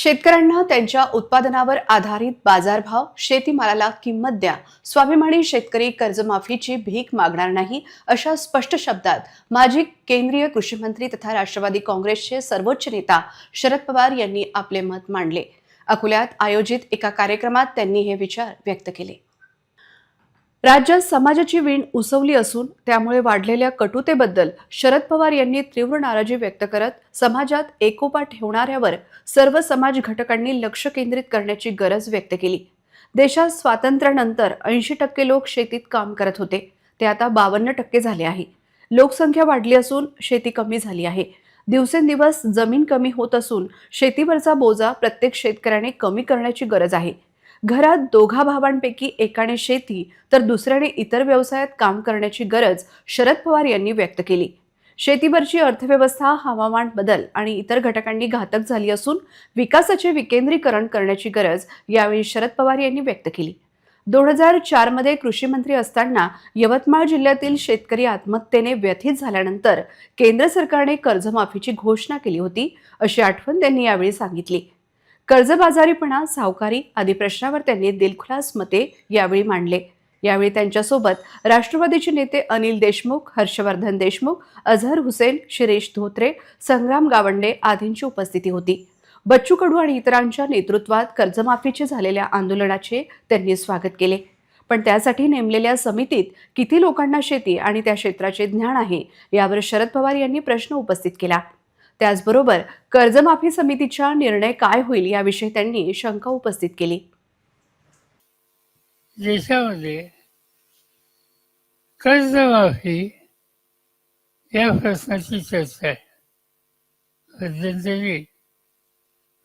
शेतकऱ्यांना त्यांच्या उत्पादनावर आधारित बाजारभाव शेतीमालाला किंमत द्या. स्वाभिमानी शेतकरी कर्जमाफीची भीक मागणार नाही अशा स्पष्ट शब्दात माजी केंद्रीय कृषी मंत्री तथा राष्ट्रवादी काँग्रेसचे सर्वोच्च नेता शरद पवार यांनी आपले मत मांडले. अकोल्यात आयोजित एका कार्यक्रमात त्यांनी हे विचार व्यक्त केले. राज्यात समाजाची वीण उसवली असून त्यामुळे वाढलेल्या कटुतेबद्दल शरद पवार यांनी तीव्र नाराजी व्यक्त करत समाजात एकोपा ठेवणाऱ्यावर सर्व समाज घटकांनी लक्ष केंद्रित करण्याची गरज व्यक्त केली. देशात स्वातंत्र्यानंतर ऐंशी टक्के लोक शेतीत काम करत होते. ते आता बावन्न टक्के झाले आहे. लोकसंख्या वाढली असून शेती कमी झाली आहे. दिवसेंदिवस जमीन कमी होत असून शेतीवरचा बोजा प्रत्येक शेतकऱ्याने कमी करण्याची गरज आहे. घरात दोघा भावांपैकी एकाने शेती तर दुसऱ्याने इतर व्यवसायात काम करण्याची गरज शरद पवार यांनी व्यक्त केली. शेतीवरची अर्थव्यवस्था हवामान बदल आणि इतर घटकांनी घातक झाली असून विकासाचे विकेंद्रीकरण करण्याची गरज यावेळी शरद पवार यांनी व्यक्त केली. दोन हजार चारमध्ये कृषी मंत्री असताना यवतमाळ जिल्ह्यातील शेतकरी आत्महत्येने व्यथित झाल्यानंतर केंद्र सरकारने कर्जमाफीची घोषणा केली होती अशी आठवण त्यांनी यावेळी सांगितली. कर्जबाजारीपणा सावकारी आदी प्रश्नावर त्यांनी दिलखुलास मते यावेळी मांडले. यावेळी त्यांच्यासोबत राष्ट्रवादीचे नेते अनिल देशमुख हर्षवर्धन देशमुख अझहर हुसेन शिरीष धोत्रे संग्राम गावंडे आदींची उपस्थिती होती. बच्चू कडू आणि इतरांच्या नेतृत्वात कर्जमाफीचे झालेल्या आंदोलनाचे त्यांनी स्वागत केले. पण त्यासाठी नेमलेल्या समितीत किती लोकांना शेती आणि त्या क्षेत्राचे ज्ञान आहे यावर शरद पवार यांनी प्रश्न उपस्थित केला. त्याचबरोबर कर्जमाफी समितीचा निर्णय काय होईल याविषयी त्यांनी शंका उपस्थित केली. देशामध्ये कर्जमाफी या प्रश्नाची चर्चा आहे. मध्यंतरी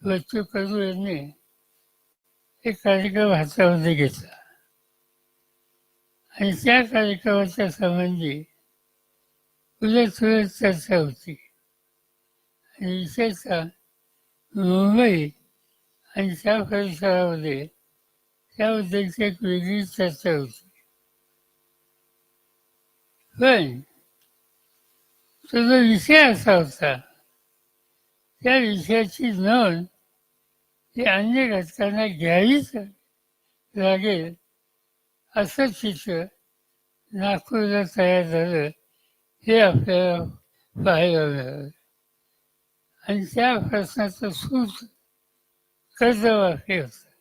बच्चू कडू यांनी एक कार्यक्रम हातामध्ये घेतला. आणि त्या कार्यक्रमाच्या संबंधी उलट सुलट चर्चा होती. आणि विशेषतः मुंबई आणि त्या परिसरामध्ये त्याबद्दलची एक वेगळी चर्चा होती. पण तो जो विषय असा होता त्या विषयाची नोंद ही अन्य घटकांना घ्यावीच लागेल असं चित्र नागपूरला तयार झालं हे आपल्याला पाहायला मिळालं. आणि त्या प्रश्नाचं सूत कर्जमाफी होतं